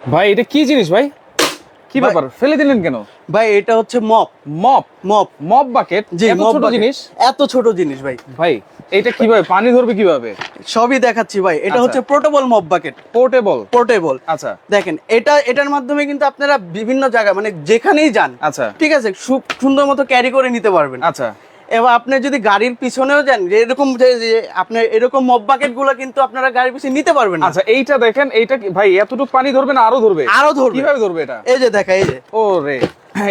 ভাই এটা কি জিনিস ভাই? কি ব্যাপার? ফেলে দিলেন কেন? ভাই এটা হচ্ছে mop. Mop? Mop. Mop bucket এত ছোট জিনিস? এত ছোট জিনিস ভাই। ভাই এটা কীভাবে? পানি ধরবে কীভাবে? সবই দেখাচ্ছি ভাই। এটা আচ্ছা। হচ্ছে portable mop bucket portable portable আচ্ছা। দেখেন এটা এটার মাধ্যমে কিন্তু আপনারা বিভিন্ন জায়গা মানে যেখানেই যান আচ্ছা। ঠিক আছে সুন্দর মতো ক্যারি করে নিতে পারবেন। আচ্ছা। এবার আপনি যদি গাড়ির পিছনেও যান এরকম যে আপনার এরকম মব বাকেটগুলো কিন্তু আপনারা গাড়ির পিছনে নিতে পারবেন না। আচ্ছা এইটা দেখেন এইটা ভাই এতটুকু পানি ধরবে না আরও ধরবে? আরও ধরবে। কীভাবে ধরবে এটা? এই যে দেখা এই যে। ও রে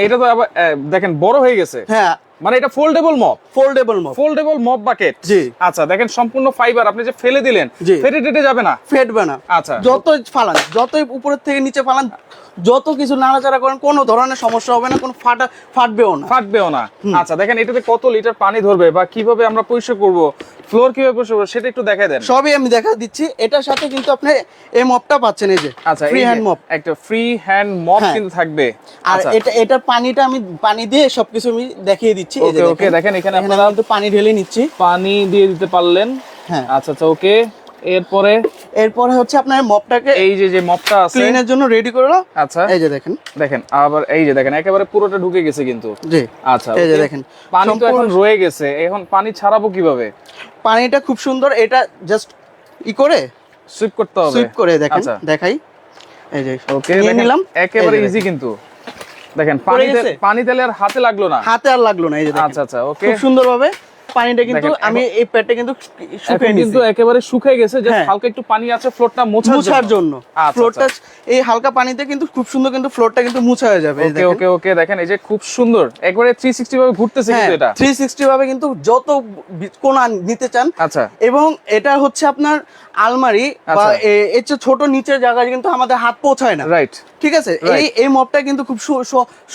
এটা তো আবার দেখেন বড় হয়ে গেছে। হ্যাঁ। মানে এটা foldable mop foldable mop foldable mop bucket জি। আচ্ছা দেখেন সম্পূর্ণ ফাইবার আপনি যে ফেলে দিলেন। ফেটে টেটে যাবে না? ফেটবে না। আচ্ছা। যতই ফালান যতই উপরের থেকে নিচে ফালান যত কিছু নাড়াচাড়া করেন কোনো ধরনের সমস্যা হবে না কোনো ফাটা ফাটবেও না। ফাটবেও না। আচ্ছা দেখেন এটাতে কত লিটার পানি ধরবে বা কীভাবে আমরা পরিষ্কার করব ফ্লোর কীভাবে পরিষ্কার করব সেটা একটু দেখাই দেন। সবই আমি দেখা দিচ্ছি। এটার সাথে কিন্তু আপনি এই মপটা পাচ্ছেন এই যে আচ্ছা ফ্রি হ্যান্ড মপ একটা ফ্রি হ্যান্ড মপ হ্যাঁ। কিন্তু থাকবে। আর আচ্ছা। এটা পানিটা আমি পানি দিয়ে সবকিছু আমি দেখিয়ে দিচ্ছি ওকে ওকে দেখেন। এখানে আপনারা একটু পানি ঢেলে নিচ্ছি। পানি দিয়ে দিতে পারলেন। হ্যাঁ। আচ্ছা আচ্ছা ওকে। এরপরে? এরপরে হচ্ছে আপনার মপটাকে এই যে যে মপটা আছে। ক্লিনের জন্য রেডি করল আচ্ছা। এই যে দেখেন। দেখেন আবার এই যে দেখেন একেবারে পুরোটা ঢুকে গেছে কিন্তু। জি। আচ্ছা এই যে দেখেন পানি তো এখন রয়ে গেছে এখন পানি ছাড়াবো কীভাবে? পানিটা খুব সুন্দর এটা জাস্ট ই করে সুইপ করতে হবে। সুইপ করে দেখেন আচ্ছা। দেখাই। এই যে ওকে নিয়ে নিলাম। একেবারে ইজি কিন্তু। দেখেন পানি পানি তেলে আর হাতে লাগল না? হাতে আর লাগল না এই যে আচ্ছা আচ্ছা ওকে। খুব সুন্দরভাবে পানিটা কিন্তু আমি এই প্যাটে কিন্তু শুকিয়ে নিয়েছি কিন্তু একেবারে শুকিয়ে গেছে যে হ্যাঁ। হালকা একটু পানি আছে ফ্লোরটা মোছার মুছার জন্য। আচ্ছা, ফ্লোরটা এই হালকা পানিতে কিন্তু খুব সুন্দর কিন্তু ফ্লোরটা কিন্তু মুছা হয়ে যাবে ওকে ওকে ওকে দেখেন এই যে খুব সুন্দর। একবারে 360 ভাবে ঘুরতেছে হ্যাঁ কিন্তু এটা 360 ভাবে কিন্তু যত কোণা নিতে চান। আচ্ছা। এবং এটা হচ্ছে আপনার আলমারি বা আচ্ছা। এর চেয়ে ছোট নিচের জায়গায় কিন্তু আমাদের হাত পৌঁছায় না। রাইট ঠিক আছে? এই এই মপটা কিন্তু খুব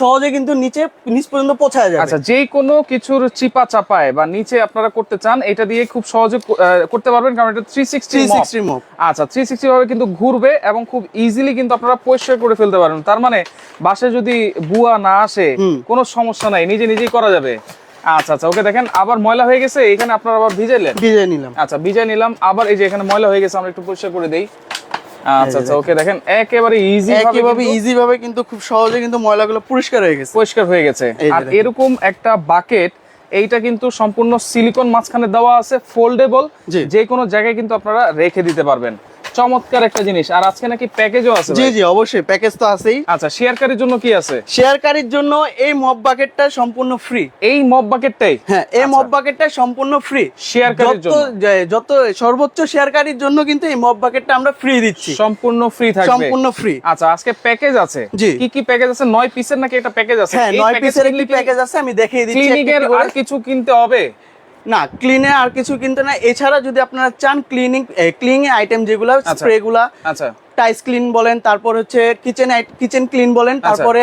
সহজে কিন্তু নিচে নিচ পর্যন্ত পৌঁছায় যাবে। আচ্ছা যে কোনো কিছুর চিপা চাপায় বা নিচে আপনারা করতে চান এটা দিয়ে খুব সহজে করতে পারবেন কারণ এটা 360 মপ 360 মপ আচ্ছা থ্রি সিক্সটি ভাবে কিন্তু ঘুরবে এবং খুব ইজিলি কিন্তু আপনারা পরিষ্কার করে ফেলতে পারবেন। তার মানে বাসে যদি বুয়া না আসে কোনো সমস্যা নাই নিজে নিজেই করা যাবে। আচ্ছা আচ্ছা ওকে দেখেন আবার ময়লা হয়ে গেছে এখানে আপনারা আবার ভিজাইলেন ভিজে নিলাম। আচ্ছা ভিজাই নিলাম আবার এই যে এখানে ময়লা হয়ে গেছে আমরা একটু পরিষ্কার করে দেই। আচ্ছা আচ্ছা ওকে দেখেন একেবারে ইজি ইজি ভাবে কিন্তু খুব সহজে কিন্তু ময়লাগুলো পরিষ্কার হয়ে গেছে। পরিষ্কার হয়ে গেছে। আর এরকম একটা বাকেট এইটা কিন্তু সম্পূর্ণ সিলিকন মাঝখানে দেওয়া আছে ফোল্ডেবল যে কোনো জায়গায় কিন্তু আপনারা রেখে দিতে পারবেন। চমৎকার একটা জিনিস। আর আজকে নাকি প্যাকেজও আছে জি জি অবশ্যই প্যাকেজ তো আছেই। আচ্ছা শেয়ারকারীর জন্য কি আছে? শেয়ারকারীর জন্য এই মপ বাকেটটা সম্পূর্ণ ফ্রি এই মব বাকেটটাই হ্যাঁ এই মপ বাকেটটা সম্পূর্ণ ফ্রি শেয়ারকারীর জন্য? যত সর্বোচ্চ শেয়ারকারীর জন্য কিন্তু এই মপ বাকেটটা আমরা ফ্রি দিচ্ছি। সম্পূর্ণ ফ্রি থাকবে। সম্পূর্ণ ফ্রি আচ্ছা আজকে প্যাকেজ আছে? জি। কি কি প্যাকেজ আছে? নয় পিসের নাকি একটা প্যাকেজ আছে? হ্যাঁ নয় পিসের একটি প্যাকেজ আছে আমি দেখিয়ে দিচ্ছি ক্লিনিকের আর কিছু কিনতে হবে? না ক্লিনে আর কিছু কিনতে না এছাড়া যদি আপনারা চান ক্লিনিং ক্লিনিং আইটেম যেগুলো স্প্রে গুলা আচ্ছা। টাইস ক্লিন বলেন তারপর হচ্ছে কিচেন কিচেন ক্লিন বলেন তারপরে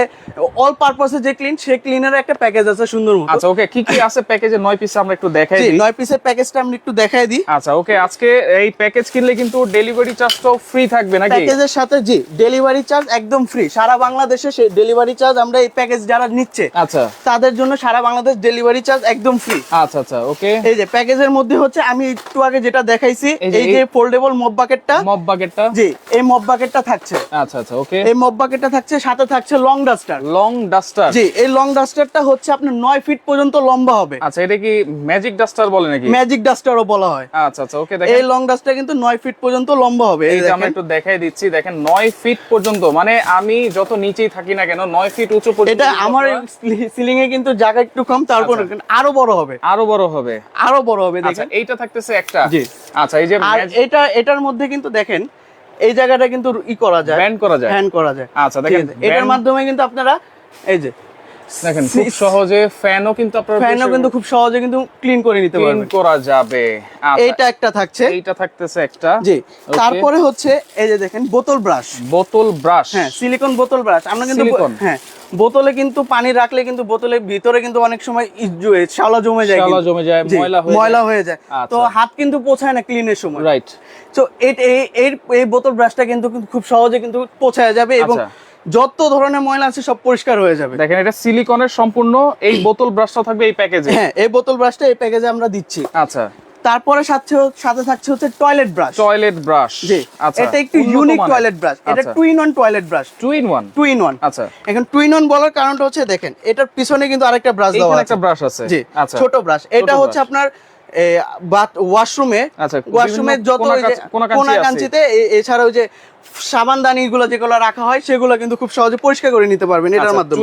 অল পারপাসে যে ক্লিন সেই ক্লিনের একটা প্যাকেজ আছে সুন্দর মতো। আচ্ছা ওকে কি কি আছে প্যাকেজে নয় পিস আমরা একটু দেখাই দিই। নয় পিসের প্যাকেজটা আমি একটু দেখাই দিই। আচ্ছা ওকে আজকে এই প্যাকেজ কিনলে কিন্তু ডেলিভারি চার্জটাও ফ্রি থাকবে নাকি? প্যাকেজের সাথে জি ডেলিভারি চার্জ একদম ফ্রি সারা বাংলাদেশে সেই ডেলিভারি চার্জ আমরা এই প্যাকেজ যারা নিচ্ছে আচ্ছা। তাদের জন্য সারা বাংলাদেশ ডেলিভারি চার্জ একদম ফ্রি আচ্ছা আচ্ছা ওকে এই যে প্যাকেজের মধ্যে হচ্ছে আমি একটু আগে যেটা দেখাইছি এই যে ফোল্ডেবল মপ বাকেটটা মব বাকেটটা জি এই মপ বাকেটটা থাকছে। আচ্ছা আচ্ছা ওকে। এই মপ বাকেটটা থাকছে সাথে থাকছে লং ডাস্টার লং ডাস্টার জি এই লং ডাস্টারটা হচ্ছে আপনার নয় ফিট পর্যন্ত লম্বা হবে। আচ্ছা এটা কি ম্যাজিক ডাস্টার বলে নাকি? ম্যাজিক ডাস্টারও বলা হয়। আচ্ছা আচ্ছা ওকে দেখেন। এই লং ডাস্টার কিন্তু নয় ফিট পর্যন্ত লম্বা হবে। এই দেখেন। একটু দেখাই দিচ্ছি দেখেন নয় ফিট পর্যন্ত মানে আমি যত নিচেই থাকি না কেন নয় ফিট উঁচু পর্যন্ত এটা আমার সিলিং এ কিন্তু জায়গা একটু কম তারপর আচ্ছা। আরও বড় হবে। আরও বড় হবে। আরও বড় হবে আচ্ছা দেখেন। এইটা থাকতেছে একটা। জি। আচ্ছা এই যে এটা এটার মধ্যে কিন্তু দেখেন এই জায়গাটা কিন্তু ই করা যায়। ব্যান্ড করা যায়। ব্যান্ড করা যায়। আচ্ছা দেখেন এটার মাধ্যমে কিন্তু আপনারা এই যে দেখেন খুব সহজে ফ্যানও কিন্তু আপনারা ফ্যানও কিন্তু খুব সহজে কিন্তু ক্লিন করে নিতে ক্লিন পারবেন। করা যাবে। আচ্ছা, এইটা একটা থাকছে। এইটা থাকতেছে একটা। জি তারপরে হচ্ছে এই যে দেখেন বোতল ব্রাশ বোতল ব্রাশ হ্যাঁ সিলিকন বোতল ব্রাশ আমরা কিন্তু? হ্যাঁ বোতলে কিন্তু পানি রাখলে কিন্তু বোতলের ভিতরে কিন্তু অনেক সময় শ্যাওলা জমে যায় শ্যাওলা জমে যায়, ময়লা হয়ে ময়লা হয়ে যায়। আচ্ছা। তো হাত কিন্তু পৌঁছায় না ক্লিনের সময়। রাইট তো এই- এই বোতল ব্রাশটা কিন্তু কিন্তু খুব সহজে কিন্তু পৌঁছায় যাবে এবং আচ্ছা। যত ধরনের ময়লা আছে সব পরিষ্কার হয়ে যাবে। দেখেন এটা সিলিকনের সম্পূর্ণ এই বোতল ব্রাশটা থাকবে এই প্যাকেজে হ্যাঁ এই বোতল ব্রাশটা এই প্যাকেজে আমরা দিচ্ছি। আচ্ছা। তারপরে সাথে সাথে থাকছে হচ্ছে টয়লেট ব্রাশ টয়লেট ব্রাশ জি আচ্ছা এটা একটু ইউনিক টয়লেট ব্রাশ এটা two in one toilet brush two in one two in one আচ্ছা। এখন টু ইন ওয়ান বলার কারণটা হচ্ছে দেখেন এটার পিছনে কিন্তু আরেকটা ব্রাশ দেওয়া আছে। একটা ব্রাশ আছে। জি আচ্ছা। ছোট ব্রাশ এটা হচ্ছে আপনার ওয়াশরুমে আচ্ছা, ওয়াশরুমের বিভিন্ন যত। কোনাকাঞ্চিতে এ- এছাড়া ওই যে সাবানদানি গুলো যেগুলো রাখা হয় সেগুলো কিন্তু খুব সহজে পরিষ্কার করে নিতে পারবেন এটার আচ্ছা, মাধ্যমে।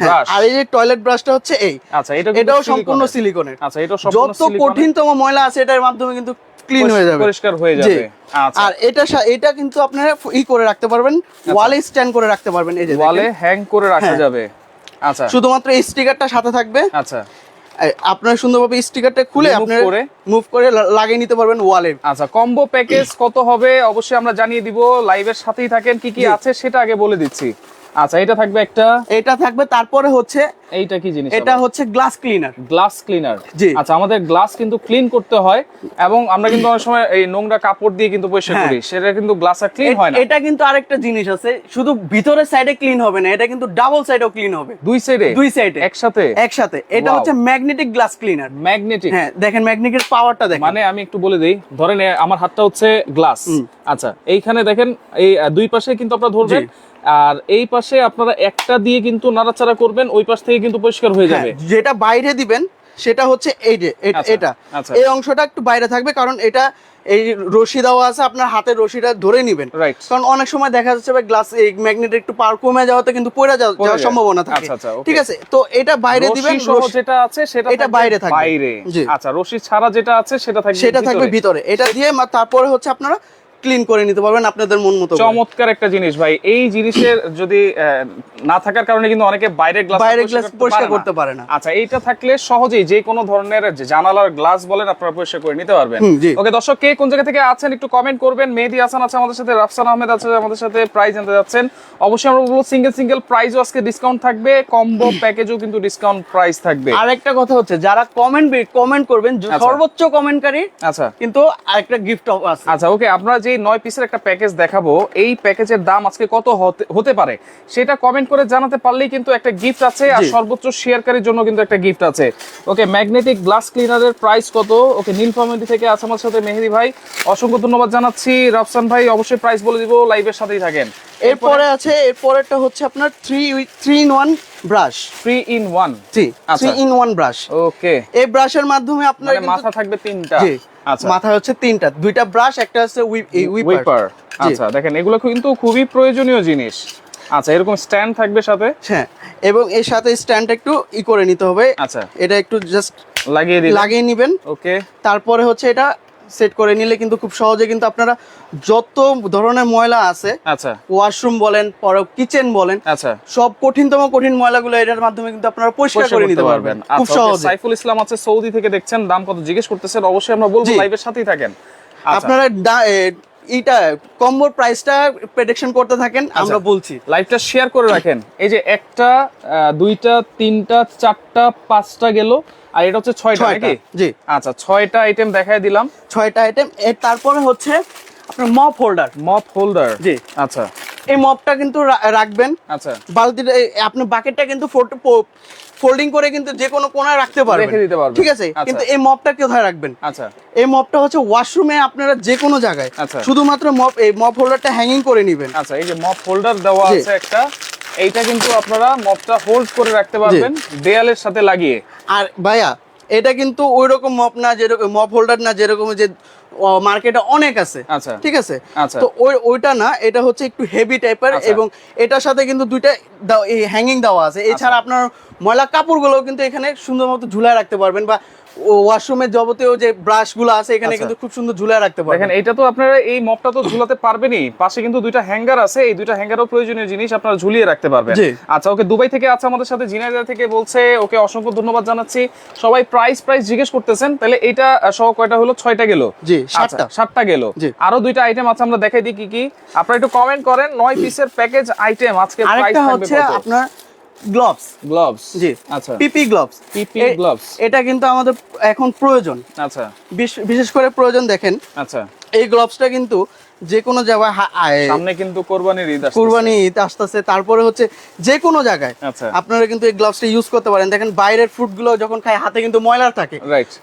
হ্যাঁ। আর এই যে টয়লেট ব্রাশটা হচ্ছে এই। আচ্ছা এটাও সম্পূর্ণ সিলিকনের আচ্ছা সম্পূর্ণ যত কঠিনতম ময়লা আছে এটার মাধ্যমে কিন্তু ক্লিন হয়ে যাবে। পরিষ্কার হয়ে যাবে। আচ্ছা। আর এটা এটা কিন্তু আপনারা ই করে রাখতে পারবেন ওয়ালে স্ট্যান্ড করে রাখতে পারবেন এই যে ওয়ালে হ্যাং করে রাখা হ্যাঁ। যাবে। আচ্ছা। শুধুমাত্র এই স্টিকারটা সাথে থাকবে। আচ্ছা। আপনার সুন্দরভাবে স্টিকারটা খুলে আপনার করে? মুভ করে লাগিয়ে নিতে পারবেন ওয়ালে আচ্ছা কম্বো প্যাকেজ কত হবে? অবশ্যই আমরা জানিয়ে দিব। লাইভের সাথেই থাকেন। কি কি আছে সেটা আগে বলে দিচ্ছি। আচ্ছা এটা থাকবে একটা এটা থাকবে তারপরে হচ্ছে এইটা কি জিনিস এটা হচ্ছে গ্লাস ক্লিনার গ্লাস ক্লিনার জি। আচ্ছা আমাদের গ্লাস কিন্তু ক্লিন করতে হয় এবং আমরা কিন্তু অনেক সময় এই নোংরা কাপড় দিয়ে কিন্তু পরিষ্কার হ্যাঁ। করি সেটা কিন্তু গ্লাস আর ক্লিন হয় না। এটা কিন্তু আরেকটা জিনিস আছে শুধু ভিতরের সাইডে ক্লিন হবে না এটা কিন্তু ডাবল সাইডেও ক্লিন হবে। দুই সাইডে দুই সাইডে একসাথে? একসাথে। এটা হচ্ছে ম্যাগনেটিক গ্লাস ক্লিনার ম্যাগনেটিক হ্যাঁ দেখেন ম্যাগনেটিক পাওয়ারটা দেখেন। মানে আমি একটু বলে দিই ধরেন আমার হাতটা হচ্ছে গ্লাস আচ্ছা এইখানে দেখেন এই দুই পাশে কিন্তু আপনারা ধরবেন আর এই পাশে আপনারা একটা দিয়ে কিন্তু নাড়াচাড়া করবেন ওই পাশ থেকে কিন্তু পরিষ্কার হয়ে হ্যাঁ, যাবে। যেটা বাইরে দিবেন সেটা হচ্ছে এই যে আচ্ছা, এটা। আচ্ছা। এই অংশটা একটু বাইরে থাকবে কারণ এটা এই রশি দেওয়া আছে আপনার হাতের রশিটা ধরে নিবেন। কারণ অনেক সময় দেখা যাচ্ছে ভাই গ্লাস এই ম্যাগনেট একটু পার কমে যাওয়াতে কিন্তু পড়ে যাওয়ার সম্ভাবনা থাকে। আচ্ছা। ঠিক আছে? তো এটা বাইরে দিবেন রশি যেটা আছে সেটা এটা বাইরে থাকবে। বাইরে। আচ্ছা রশি ছাড়া যেটা আছে সেটা থাকবে সেটা থাকবে ভিতরে। এটা দিয়ে তারপরে হচ্ছে আপনারা ক্লিন করে নিতে পারবেন আপনাদের মন মতো চমৎকার একটা জিনিস ভাই। এই জিনিসের যদি না থাকার কারণে কিন্তু অনেকে বাইরের গ্লাস বাইরের গ্লাস পরিষ্কার করতে পারে না। আচ্ছা এইটা থাকলে সহজেই যে কোনো ধরনের জানালার গ্লাস বলেন আপনারা পরিষ্কার করে নিতে পারবেন। ওকে দর্শক কে কোন জায়গা থেকে আছেন একটু কমেন্ট করবেন। মেহেদি হাসান আছে আমাদের সাথে রাফসান আহমেদ আছে আমাদের সাথে প্রাইস জানতে যাচ্ছেন। অবশ্যই আমরা বলব সিঙ্গেল সিঙ্গেল প্রাইসও আজকে ডিসকাউন্ট থাকবে কম্বো প্যাকেজও কিন্তু ডিসকাউন্ট প্রাইস থাকবে। আরেকটা কথা হচ্ছে যারা কমেন্ট কমেন্ট করবেন আচ্ছা। সর্বোচ্চ কমেন্টকারী আচ্ছা। কিন্তু আরেকটা গিফট আছে। আচ্ছা ওকে আমরা যে নয় পিসের একটা প্যাকেজ দেখাবো। এই প্যাকেজের দাম আজকে কত হতে- পারে? সেটা কমেন্ট করে জানাতে পারলেই কিন্তু একটা গিফট আছে আর সর্বোচ্চ শেয়ারকারীর জন্য কিন্তু একটা গিফট আছে। ওকে ম্যাগনেটিক গ্লাস ক্লিনারের প্রাইস কত? ওকে নীলফামেন্টি থেকে আছে আমার সাথে মেহেদি ভাই। অসংখ্য ধন্যবাদ জানাচ্ছি। রাফসান ভাই অবশ্যই প্রাইস বলে দিব লাইভের সাথেই থাকেন। এরপরে আছে এরপরেরটা হচ্ছে আপনার three three in one brush three in one G. Three in one brush okay এই ব্রাশের মাধ্যমে আপনার মানে মাথা থাকবে তিনটা। জি। মাথা হচ্ছে তিনটা। দুইটা ব্রাশ একটা হচ্ছে উইপার উইপার আচ্ছা দেখেন এগুলো কিন্তু খুবই প্রয়োজনীয় জিনিস। আচ্ছা এরকম স্ট্যান্ড থাকবে সাথে? হ্যাঁ এবং এর সাথে স্ট্যান্ডটা একটু ই করে নিতে হবে। আচ্ছা। এটা একটু জাস্ট লাগিয়ে দিন। লাগিয়ে নেবেন। ওকে তারপরে হচ্ছে এটা সেট করে নিলে কিন্তু খুব সহজে কিন্তু আপনারা যত ধরনের ময়লা আছে আচ্ছা। ওয়াশরুম বলেন পরে কিচেন বলেন আচ্ছা। সব কঠিনতম কঠিন ময়লাগুলো এটার মাধ্যমে কিন্তু আপনারা পরিষ্কার করে নিতে পারবেন। খুব আচ্ছা, সহজে। সাইফুল ইসলাম আছে সৌদি থেকে দেখছেন দাম কত জিজ্ঞেস করতেছেন অবশ্যই আমরা বলব। লাইভের সাথেই থাকেন। আচ্ছা। আপনারা ডা- এ, এইটা কম্বোর প্রাইসটা প্রেডিকশন করতে থাকেন আচ্ছা। আমরা বলছি। লাইভটা শেয়ার করে রাখেন। এই যে একটা দুইটা তিনটা চারটা পাঁচটা গেল আর এটা হচ্ছে ছয়টা নাকি? জি। আচ্ছা ছয়টা আইটেম দেখাই দিলাম। ছয়টা আইটেম এর তারপরে হচ্ছে আপনার মপ হোল্ডার মপ হোল্ডার জি। আচ্ছা। এই মপটা কিন্তু রাখবেন। আচ্ছা। বালতিটা এই আপনি বাকেটটা কিন্তু ফোল্ডিং করে কিন্তু যে কোনো কোনায় রাখতে পারবেন। রেখে দিতে পারবেন। ঠিক আছে? আচ্ছা। কিন্তু এই মপটা কোথায় রাখবেন? আচ্ছা। এই মপটা হচ্ছে ওয়াশরুমে আপনারা যে কোনো জায়গায়। আচ্ছা। শুধুমাত্র মপ এই মপ হোল্ডারটা হ্যাঙ্গিং করে নেবেন। আচ্ছা এই যে মপ হোল্ডার দেওয়া আছে একটা। এইটা কিন্তু আপনারা মপটা হোল্ড করে রাখতে পারবেন দেয়ালের সাথে লাগিয়ে। আর ভাইয়া এটা কিন্তু ওই রকম মপ না যেরকম মপ হোল্ডার না যেরকম যে মার্কেটে অনেক আছে। আচ্ছা। ঠিক আছে? আচ্ছা। তো ওই ওইটা না এটা হচ্ছে একটু হেভি টাইপের আচ্ছা। এবং এটার সাথে কিন্তু দুইটা এই হ্যাঙ্গিং দেওয়া আছে। এছাড়া আপনার ময়লা কাপড়গুলো কিন্তু এখানে সুন্দর মতো ঝুলায় রাখতে পারবেন বা ওয়াশরুমের যাবতীয় যে ব্রাশগুলো আছে এখানে আচ্ছা। কিন্তু খুব সুন্দর ঝুলায় রাখতে পারবেন। দেখেন এইটা তো আপনারা এই মপটা তো ঝুলাতে পারবেনই। পাশে কিন্তু দুইটা হ্যাঙ্গার আছে এই দুইটা হ্যাঙ্গারও প্রয়োজনীয় জিনিস আপনারা ঝুলিয়ে রাখতে পারবেন। আচ্ছা ওকে দুবাই থেকে আছে আমাদের সাথে জিনাইদা থেকে বলছে ওকে অসংখ্য ধন্যবাদ জানাচ্ছি। সবাই প্রাইস প্রাইস জিজ্ঞেস করতেছেন তাহলে এটা সহ কয়টা হলো? ছয়টা গেল। জি, আচ্ছা, সাতটা। সাতটা গেল। আরও দুইটা আইটেম আছে আমরা দেখাই দিই কি কি। আপনারা একটু কমেন্ট করেন নয় পিসের প্যাকেজ আইটেম আজকে প্রাইস হচ্ছে আপনার গ্লোভস গ্লোভস জি। আচ্ছা। পিপি গ্লোভস পিপি গ্লোভস এটা কিন্তু আমাদের এখন প্রয়োজন। আচ্ছা। বিশ- বিশেষ করে প্রয়োজন দেখেন। আচ্ছা। এই গ্লোভসটা কিন্তু যে কোনো জায়গায় সামনে কিন্তু কোরবানির ঈদ আসছে কুরবানি ঈদ আসতেছে তারপরে হচ্ছে যে কোনো জায়গায় আচ্ছা। আপনারা কিন্তু এই গ্লাভসটা ইউজ করতে পারেন। দেখেন বাইরের ফ্রুটগুলো যখন খায় হাতে কিন্তু ময়লা থাকে।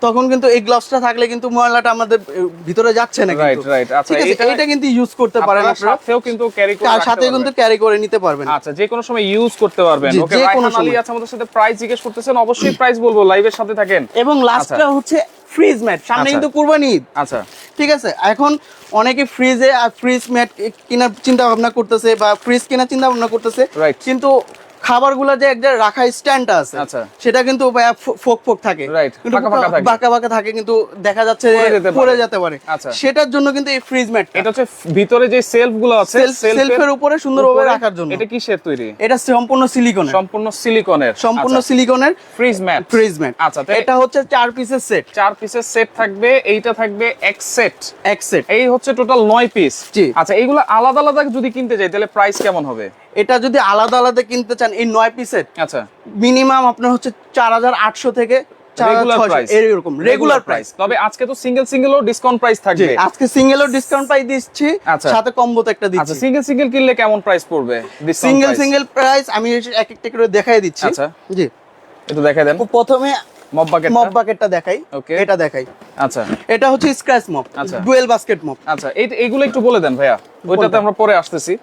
তখন কিন্তু এই গ্লাভসটা থাকলে কিন্তু ময়লাটা আমাদের ভিতরে যাচ্ছে না রাইট কিন্তু। রাইট আচ্ছা এটা কিন্তু ইউজ করতে পারেন আপনারা সাথেও কিন্তু ক্যারি করে তার সাথে কিন্তু ক্যারি করে নিতে পারবেন। আচ্ছা যে কোনো সময় ইউজ করতে পারবেন। ওকে যে কোনো রাইহান আলী। আছে আমাদের সাথে। প্রাইস জিজ্ঞেস করতেছেন অবশ্যই প্রাইস বলব লাইভের সাথে থাকেন। এবং লাস্টটা হচ্ছে ফ্রিজ ম্যাট সামনে। কিন্তু কুরবানি ঈদ আচ্ছা ঠিক আছে এখন অনেকে ফ্রিজে আর ফ্রিজ ম্যাট কেনার চিন্তা ভাবনা করতেছে বা ফ্রিজ কেনার চিন্তা ভাবনা করতেছে. কিন্তু খাবারগুলো যে একটা রাখা স্ট্যান্ডটা আছে আচ্ছা। সেটা কিন্তু ফোক ফোক থাকে। বাঁকা বাঁকা থাকে। কিন্তু দেখা যাচ্ছে যে পড়ে যেতে পারে। আচ্ছা। সেটার জন্য কিন্তু এই ফ্রিজ ম্যাট এটা হচ্ছে ভিতরে যে সেলফগুলো আছে সেলফের উপরে সুন্দরভাবে রাখার জন্য। এটা কিসের তৈরি? এটা সম্পূর্ণ সিলিকনের সম্পূর্ণ সিলিকনের সম্পূর্ণ সিলিকনের ফ্রিজ ম্যাট ফ্রিজ ম্যাট আচ্ছা এটা হচ্ছে চার পিসের সেট চার পিসের সেট থাকবে এইটা থাকবে এক সেট এক সেট এই হচ্ছে টোটাল নয় পিস জি। আচ্ছা এইগুলো আলাদা আলাদা যদি কিনতে যাই তাহলে প্রাইস কেমন হবে? এটা যদি আলাদা আলাদা কিনতে চান এই নয় পিসের আচ্ছা। মিনিমাম আপনার হচ্ছে চার হাজার আটশো থেকে এরকম রেগুলার প্রাইস তবে আজকে তো সিঙ্গেল সিঙ্গেলও ডিসকাউন্ট প্রাইস থাকবে। আজকে সিঙ্গেলও ডিসকাউন্ট প্রাইস দিচ্ছি। সাথে কম্বো একটা দিচ্ছি। সিঙ্গেল সিঙ্গেল কিনলে কেমন প্রাইস পড়বে সিঙ্গেল সিঙ্গেল প্রাইস আমি এক একটা করে দেখাই দিচ্ছি। আচ্ছা। জি। একটু দেখাই দেন। প্রথমে বাকেট মপ বাকেটটা দেখাই Okay. এটা দেখাই। আচ্ছা। এটা হচ্ছে স্ক্র্যাচ মপ আচ্ছা। ডুয়েল বাস্কেট মপ আচ্ছা এইগুলো একটু বলে দেন ভাইয়া। ওইটাতে আমরা পরে আসতেছি।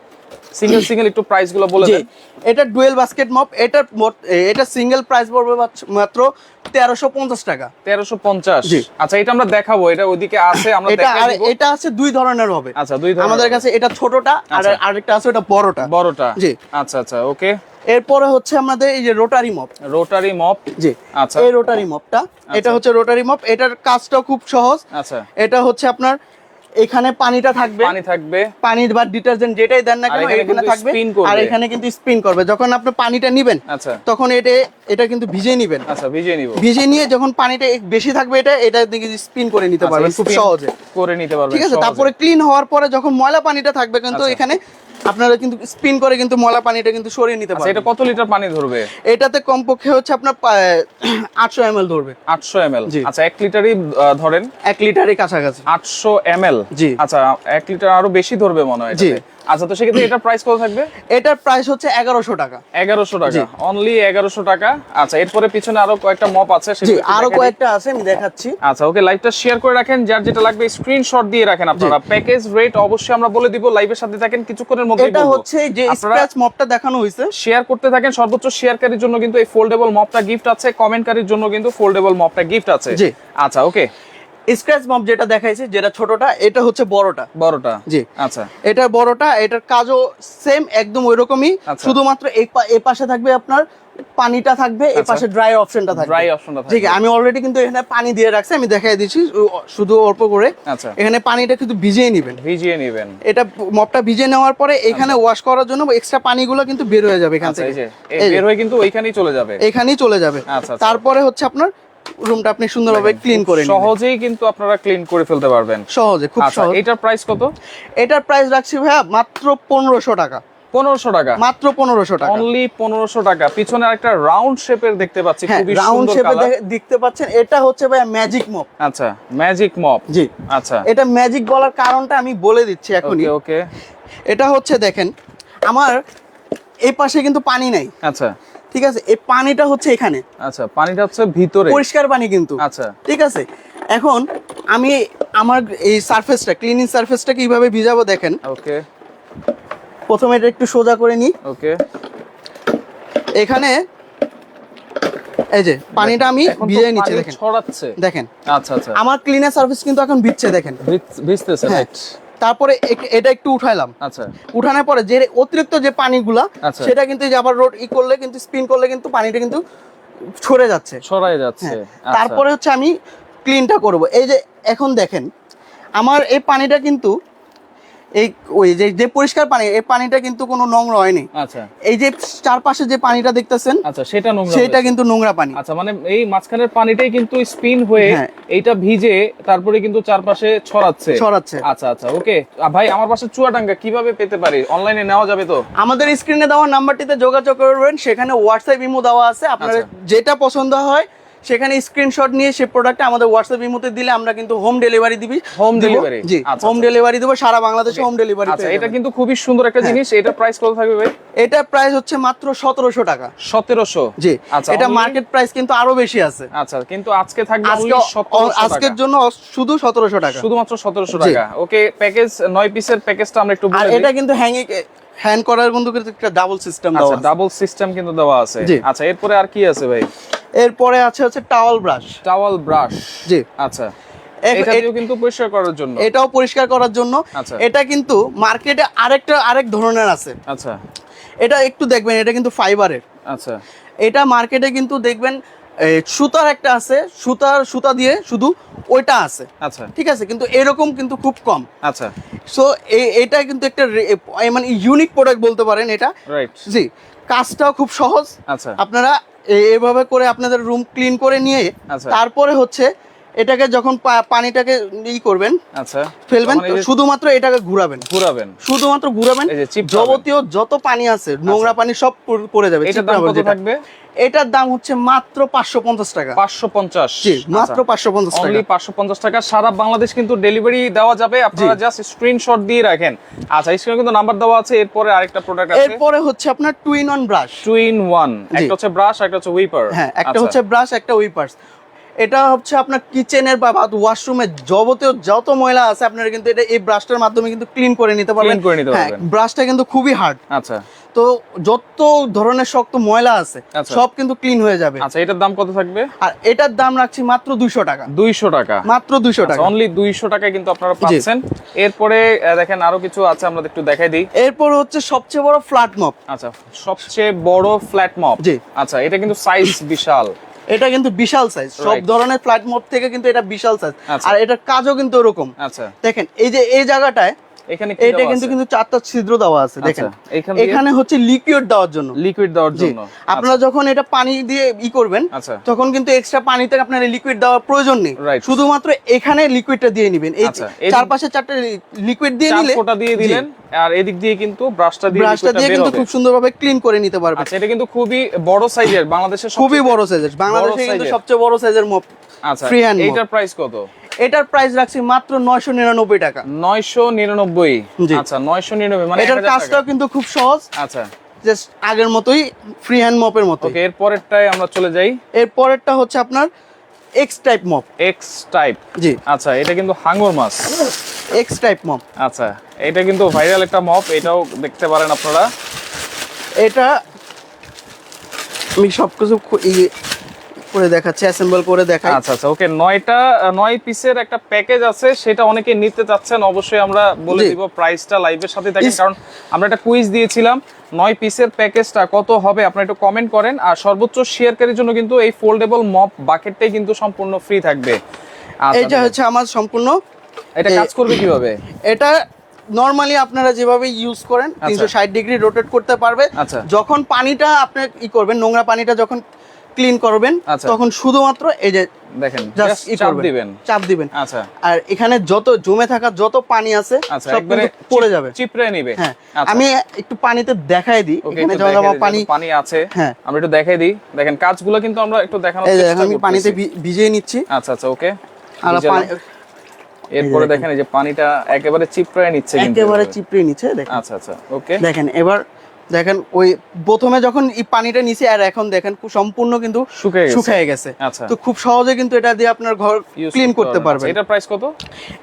সিঙ্গেল সিঙ্গেল একটু প্রাইসগুলো বলে দেন। এটা ডুয়েল বাস্কেট মপ এটার মোট- এ, এটা সিঙ্গেল প্রাইস পড়বে মাত্র- তেরোশো পঞ্চাশ টাকা। তেরোশো পঞ্চাশ। আচ্ছা এটা আমরা দেখাবো এটা ওইদিকে আছে আমরা এটা আর এটা আছে দুই ধরনের হবে। আচ্ছা দুই ধরনের আমাদের কাছে এটা ছোটটা আর আচ্ছা। আরেকটা আছে ওটা বড়টা। বড়টা। জি। আচ্ছা আচ্ছা ওকে। এরপরে হচ্ছে আমাদের এই যে রোটারি মপ রোটারি মপ জি। আচ্ছা। এই রোটারি মপটা এটা হচ্ছে রোটারি মপ এটার কাজটাও খুব সহজ। আচ্ছা। এটা হচ্ছে আপনার এখানে পানিটা থাকবে। পানি থাকবে। পানি বা ডিটারজেন্ট যেটাই দেন না কেন এখানে থাকবে। আর এখানে কিন্তু স্পিন করবে। যখন আপনি পানিটা নিবেন আচ্ছা। তখন এটা এটা কিন্তু ভিজে নিবেন। আচ্ছা ভিজে নিব। ভিজে নিয়ে যখন পানিটা বেশি থাকবে এটা এটা দিকে স্পিন করে নিতে আচ্ছা, পারবেন খুব সহজে। করে নিতে পারবেন ঠিক আছে? তারপরে ক্লিন হওয়ার পরে যখন ময়লা পানিটা থাকবে কিন্তু আচ্ছা। এখানে আপনারা কিন্তু স্পিন করে কিন্তু মলা পানিটা কিন্তু সরিয়ে নিতে পারেন পারবেন। এটা কত লিটার পানি ধরবে? এটাতে কমপক্ষে হচ্ছে আপনার আটশো এম ধরবে। আটশো এম জি। আচ্ছা 1 লিটারই ধরেন? এক লিটারই কাছাকাছি। আটশো এম জি। আচ্ছা 1 লিটার আরও বেশি ধরবে মনে হয় এটাতে। আচ্ছা তো সেক্ষেত্রে এটার প্রাইস কত থাকবে? এটার প্রাইস হচ্ছে এগারোশো টাকা। এগারোশো টাকা। অনলি এগারোশো টাকা। আচ্ছা এরপরে পিছনে আরও কয়েকটা মপ আছে জি আরও কয়েকটা আছে আমি দেখাচ্ছি। আচ্ছা ওকে লাইভটা শেয়ার করে রাখেন যার যেটা লাগবে স্ক্রিনশট দিয়ে রাখেন আপনারা। প্যাকেজ রেট অবশ্যই আমরা বলে দিব লাইভের সাথে থাকেন কিছুক্ষণের মধ্যে এটা হচ্ছে যে স্ক্র্যাচ মপটা দেখানো হয়েছে। শেয়ার করতে থাকেন সর্বোচ্চ শেয়ারকারীর জন্য কিন্তু এই ফোল্ডেবল মপটা গিফট আছে কমেন্টকারীর জন্য কিন্তু ফোল্ডেবল মপটা গিফট আছে। জি। আচ্ছা ওকে স্ক্র্যাচ মপ যেটা দেখাইছে যেটা ছোটটা এটা হচ্ছে বড়টা। বড়টা? জি। আচ্ছা। এটা বড়টা এটার কাজও সেম একদম ওই রকমই আচ্ছা। শুধুমাত্র এই এই পাশে থাকবে আপনার পানিটা থাকবে এই আচ্ছা। পাশে ড্রাই অপশনটা থাকবে। ড্রাই অপশনটা ঠিক আছে আমি অলরেডি কিন্তু এখানে পানি দিয়ে রাখছি আমি দেখাই দিচ্ছি শুধু অল্প করে। আচ্ছা। এখানে পানিটা কিন্তু ভিজিয়ে নেবেন। ভিজিয়ে নেবেন। এটা মপটা ভিজিয়ে নেওয়ার পরে এখানে ওয়াশ করার জন্য এক্সট্রা পানিগুলো কিন্তু বের হয়ে যাবে এখান আচ্ছা থেকে। বের হয়ে কিন্তু ওইখানেই চলে যাবে। এখানেই চলে যাবে। আচ্ছা, আচ্ছা। তারপরে হচ্ছে আপনার রুমটা আপনি সুন্দরভাবে ক্লিন করে নেবেন। সহজেই কিন্তু আপনারা ক্লিন করে ফেলতে পারবেন। সহজে খুব আচ্ছা সহজ। এটার প্রাইস কত? এটার প্রাইস রাখছি ভাইয়া মাত্র পনেরোশো টাকা। পনেরোশো টাকা। মাত্র পনেরোশো টাকা। অনলি পনেরোশো টাকা। পিছনে একটা রাউন্ড শেপের দেখতে পাচ্ছি হ্যাঁ খুবই রাউন্ড সুন্দর শেপে দেখতে পাচ্ছেন এটা হচ্ছে ভাইয়া ম্যাজিক মপ আচ্ছা ম্যাজিক মপ জি। আচ্ছা। এটা ম্যাজিক বলার কারণটা আমি বলে দিচ্ছি এখনই। ওকে ওকে এটা হচ্ছে দেখেন আমার এই পাশে কিন্তু পানি নাই। আচ্ছা। ঠিক আছে? এই পানিটা হচ্ছে এখানে। আচ্ছা পানিটা হচ্ছে ভিতরে। পরিষ্কার পানি কিন্তু। আচ্ছা। ঠিক আছে? এখন আমি আমার এই সারফেসটা ক্লিনিং সারফেসটা কীভাবে ভিজাবো দেখেন। ওকে। প্রথমে এটা একটু সোজা করে নিই। ওকে। এখানে এই যে পানিটা আমি ভিজিয়ে নিচ্ছি দেখেন। ছড়াচ্ছে। দেখেন। আচ্ছা আচ্ছা। আমার ক্লিনার সার্ভিস কিন্তু এখন ভিজছে দেখেন। ভিজতেছে হ্যাঁ। রাইট তারপরে এটা একটু উঠাইলাম আচ্ছা উঠানোর পরে যে অতিরিক্ত যে পানিগুলা আচ্ছা। সেটা কিন্তু যে আবার রোড ই করলে কিন্তু স্পিন করলে কিন্তু পানিটা কিন্তু ছড়ে যাচ্ছে ছড়ায় যাচ্ছে হ্যাঁ। আচ্ছা। তারপরে হচ্ছে আমি ক্লিনটা করব এই যে এখন দেখেন আমার এই পানিটা কিন্তু এই ওই যে যে পরিষ্কার পানি এই পানিটা কিন্তু কোনো নোংরা হয়নি। আচ্ছা। এই যে চারপাশে যে পানিটা দেখতেছেন আচ্ছা সেটা নোংরা সেটা কিন্তু নোংরা পানি। আচ্ছা মানে এই মাঝখানের পানিটাই কিন্তু স্পিন হয়ে হ্যাঁ। এইটা ভিজে তারপরে কিন্তু চারপাশে ছড়াচ্ছে। ছড়াচ্ছে। আচ্ছা আচ্ছা ওকে। ভাই আমার পাশে চুয়াডাঙ্গা কীভাবে পেতে পারি? অনলাইনে নেওয়া যাবে তো? আমাদের স্ক্রিনে দেওয়া নাম্বারটিতে যোগাযোগ করবেন সেখানে হোয়াটসঅ্যাপ ইমো দেওয়া আছে। আপনার আচ্ছা। যেটা পছন্দ হয় সেখানে স্ক্রিনশট নিয়ে সেই প্রোডাক্টটা আমাদের হোয়াটসঅ্যাপ ইমোতে দিলে আমরা কিন্তু হোম ডেলিভারি দিবি। দিব। delivery? জি হোম। ডেলিভারি দেবো সারা বাংলাদেশে হোম ডেলিভারি আচ্ছা এটা কিন্তু খুবই সুন্দর একটা জিনিস এটা প্রাইস কত থাকবে ভাই? এটা প্রাইস হচ্ছে মাত্র সতেরোশো টাকা। সতেরোশো? জি আচ্ছা এটা মার্কেট প্রাইস কিন্তু আরও বেশি আছে। আচ্ছা কিন্তু আজকে থাকবে 1700 আজকের জন্য শুধু সতেরোশো টাকা। শুধুমাত্র সতেরোশো জি। টাকা। ওকে প্যাকেজ নয় পিসের প্যাকেজটা আমরা একটু আর বলে এটা কিন্তু হ্যাঙ্গিং হ্যান্ড করার কিন্তু একটা ডাবল সিস্টেম দেওয়া আচ্ছা আছে। ডাবল সিস্টেম কিন্তু দেওয়া আছে। আচ্ছা এরপরে আর কি আছে ভাই? এরপরে আছে হচ্ছে টাওয়াল ব্রাশ টাওয়াল ব্রাশ জি। আচ্ছা এ- এটা এ- দিয়েও কিন্তু পরিষ্কার করার জন্য। এটাও পরিষ্কার করার জন্য। আচ্ছা। এটা কিন্তু মার্কেটে আরেকটা আরেক ধরনের আছে। আচ্ছা। এটা একটু দেখবেন এটা কিন্তু ফাইবারের আচ্ছা। এটা মার্কেটে কিন্তু দেখবেন সুতার একটা আছে সুতার সুতা দিয়ে শুধু ওইটা আছে। আচ্ছা। ঠিক আছে? কিন্তু এরকম কিন্তু খুব কম। আচ্ছা। সো এটা কিন্তু একটা মানে ইউনিক প্রোডাক্ট বলতে পারেন এটা। রাইট জি। কাজটাও খুব সহজ। আচ্ছা। আপনারা এভাবে করে আপনাদের রুম ক্লিন করে নিয়ে আচ্ছা। তারপরে হচ্ছে এটাকে যখন পানিটাকে ই করবেন আচ্ছা। ফেলবেন শুধুমাত্র এটাকে ঘুরাবেন। ঘুরাবেন। শুধুমাত্র ঘুরাবেন যাবতীয় যত পানি আছে নোংরা পানি সব পড়ে যাবে। থাকবে? এটার দাম হচ্ছে মাত্র পাঁচশো পঞ্চাশ টাকা। পাঁচশো পঞ্চাশ। মাত্র পাঁচশো পঞ্চাশ টাকা। পাঁচশো পঞ্চাশ টাকা। সারা বাংলাদেশ কিন্তু ডেলিভারি দেওয়া যাবে। আপনারা জাস্ট স্ক্রিনশট দিয়ে রাখেন। আচ্ছা স্ক্রিনে কিন্তু নাম্বার দেওয়া আছে। এরপরে আরেকটা প্রোডাক্ট আছে। এরপরে হচ্ছে আপনার two in one brush two in one একটা হচ্ছে ব্রাশ একটা হচ্ছে উইপার হ্যাঁ একটা হচ্ছে ব্রাশ একটা উইপার্স এটা হচ্ছে আপনার কিচেনের বা ওয়াশরুমের যাবতীয় যত ময়লা আছে আপনারা কিন্তু এটা এই ব্রাশটার মাধ্যমে কিন্তু ক্লিন করে নিতে পারবেন। করে নিতে হ্যাঁ পারবেন। ব্রাশটা কিন্তু খুবই হার্ড আচ্ছা। তো যত ধরনের শক্ত ময়লা আছে আচ্ছা। সব কিন্তু ক্লিন হয়ে যাবে। আচ্ছা এটার দাম কত থাকবে? আর এটার দাম রাখছি মাত্র দুইশো টাকা। দুইশো টাকা। মাত্র দুইশো টাকা। অনলি দুইশো টাকায় কিন্তু আপনারা পাচ্ছেন। এরপরে দেখেন আরও কিছু আছে আমরা একটু দেখাই দিই। এরপর হচ্ছে সবচেয়ে বড় ফ্ল্যাট মপ আচ্ছা সবচেয়ে বড় ফ্ল্যাট মপ জি। আচ্ছা এটা কিন্তু সাইজ বিশাল। এটা কিন্তু বিশাল সাইজ সব ধরনের ফ্ল্যাট মোড থেকে কিন্তু এটা বিশাল সাইজ আচ্ছা। আর এটার কাজও কিন্তু ওরকম। আচ্ছা। দেখেন এই যে এই জায়গাটায় এখানে এটা কিন্তু কিন্তু চারটা ছিদ্র দেওয়া আছে দেখেন। আচ্ছা, এখান দিয়ে- এখানে হচ্ছে লিকুইড দেওয়ার জন্য। লিকুইড দেওয়ার জন্য। আপনারা যখন এটা পানি দিয়ে ই করবেন আচ্ছা। তখন কিন্তু এক্সট্রা পানিতে আপনার লিকুইড দেওয়ার প্রয়োজন নেই। শুধুমাত্র এখানে লিকুইডটা দিয়ে নেবেন। এই আচ্ছা, চারপাশে চারটে লিকুইড দিয়ে নিলে ফোঁটা দিয়ে দিলেন আর এদিক দিয়ে কিন্তু ব্রাশটা দিয়ে ব্রাশটা দিয়ে কিন্তু। খুব সুন্দরভাবে ক্লিন করে নিতে পারবেন। আচ্ছা এটা কিন্তু খুবই বড় সাইজের বাংলাদেশের খুবই বড় সাইজের বাংলাদেশে কিন্তু সবচেয়ে বড় সাইজের মপ আচ্ছা। এইটার প্রাইস কত? এটার প্রাইস রাখছি মাত্র নয়শো নিরানব্বই টাকা। নয়শো নিরানব্বই? জি। আচ্ছা নয়শো নিরানব্বই মানে এটার কাজটাও কিন্তু খুব সহজ। আচ্ছা। জাস্ট আগের মতোই ফ্রি হ্যান্ড মপের মতো ওকে এর পরেরটায় আমরা চলে যাই। এর পরেরটা হচ্ছে আপনার X type mop X type জি। আচ্ছা এটা কিন্তু হাঙ্গর মাছ। এক্স টাইপ মপ আচ্ছা এটা কিন্তু ভাইরাল একটা মপ এটাও দেখতে পারেন আপনারা। এটা আমি সবকিছু করে দেখাচ্ছি অ্যাসেম্বল করে দেখাই। আচ্ছা আচ্ছা ওকে নয়টা নয় পিসের একটা প্যাকেজ আছে সেটা অনেকে নিতে চাচ্ছেন অবশ্যই আমরা বলে দিব প্রাইসটা লাইভের সাথে। ইস- কারণ আমরা একটা কুইজ দিয়েছিলাম নয় পিসের প্যাকেজটা কত হবে আপনারা একটু কমেন্ট করেন আর সর্বোচ্চ শেয়ারকারীর জন্য কিন্তু এই ফোল্ডেবল মপ বাকেটটাই কিন্তু সম্পূর্ণ ফ্রি থাকবে। আচ্ছা, এইটা হচ্ছে আমার সম্পূর্ণ এটা কাজ করবে কীভাবে? এটা নর্মালি আপনারা যেভাবে ইউজ করেন তিনশো ষাট ডিগ্রি রোটেট করতে পারবে। আচ্ছা। যখন পানিটা আপনি ই করবেন নোংরা পানিটা যখন ক্লিন করবেন আচ্ছা। তখন শুধুমাত্র এই যে দেখেন চাপ দিবেন। চাপ দিবেন। আচ্ছা। আর এখানে যত জমে থাকা যত পানি আছে আচ্ছা সব পড়ে যাবে। চিপড়ে নিবে। হ্যাঁ আচ্ছা। আমি একটু পানিতে দেখাই দিই এখানে দেখাই আমার পানি পানি আছে। হ্যাঁ। আমরা একটু দেখাই দিই। দেখেন কাজগুলো কিন্তু আমরা একটু দেখানোর চেষ্টা আমি পানিতে ভিজিয়ে নিচ্ছি। আচ্ছা আচ্ছা ওকে। আর পানি এরপরে দেখেন। এই যে পানিটা একেবারে চিপড়ায় নিচ্ছে কিন্তু একেবারে। চিপড়ে নিচ্ছে দেখেন। আচ্ছা আচ্ছা ওকে। দেখেন এবার দেখেন ওই প্রথমে যখন এই পানিটা নিচে আর এখন দেখেন সম্পূর্ণ কিন্তু শুকিয়ে গেছে। আচ্ছা। তো খুব সহজে কিন্তু এটা দিয়ে আপনার ঘর ক্লিন করতে পারবেন। আচ্ছা, এটার প্রাইস কত?